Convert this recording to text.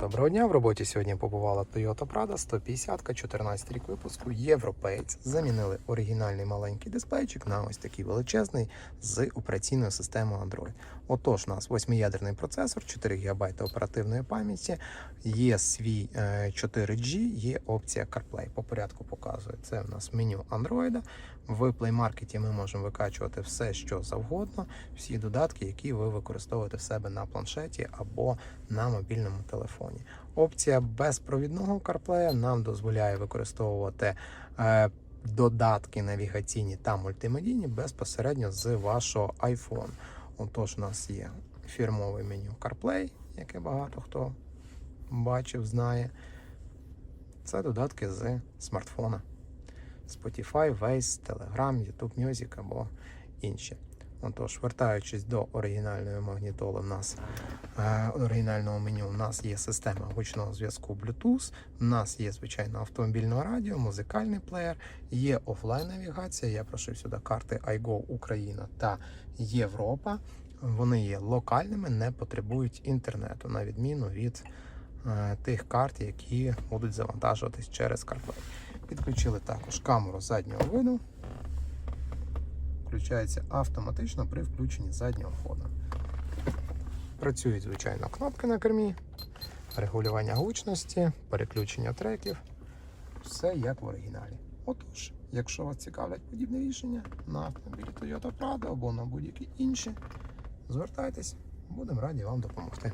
Доброго дня. В роботі сьогодні побувала Toyota Prado 150 14 рік випуску. Європейць. Замінили оригінальний маленький дисплейчик на ось такий величезний з операційною системою Android. Отож, у нас 8-ядерний процесор, 4 ГБ оперативної пам'яті, є свій е, 4G, є опція CarPlay. По порядку показує. Це у нас меню Android. В Play Market ми можемо викачувати все, що завгодно, всі додатки, які ви використовуєте в себе на планшеті або на мобільному телефоні. Опція безпровідного CarPlay нам дозволяє використовувати е, додатки навігаційні та мультимедійні безпосередньо з вашого iPhone. Отож, у нас є фірмове меню CarPlay, яке багато хто бачив, знає. Це додатки з смартфона. Spotify, Waze, Telegram, YouTube Music або інші. Отож, вертаючись до оригінальної магнітоли, у нас е, оригінального меню, у нас є система гучного зв'язку Bluetooth, у нас є звичайно автомобільне радіо, музикальний плеєр, є офлайн навігація. Я прошив сюди карти iGo Україна та Європа. Вони є локальними, не потребують інтернету, на відміну від е, тих карт, які будуть завантажуватись через CarPlay. Підключили також камеру заднього виду. Включається автоматично при включенні заднього ходу. Працюють, звичайно, кнопки на кермі, регулювання гучності, переключення треків. Все як в оригіналі. Отож, якщо вас цікавлять подібне рішення на автомобілі Toyota Prado або на будь-які інші, звертайтесь, будемо раді вам допомогти.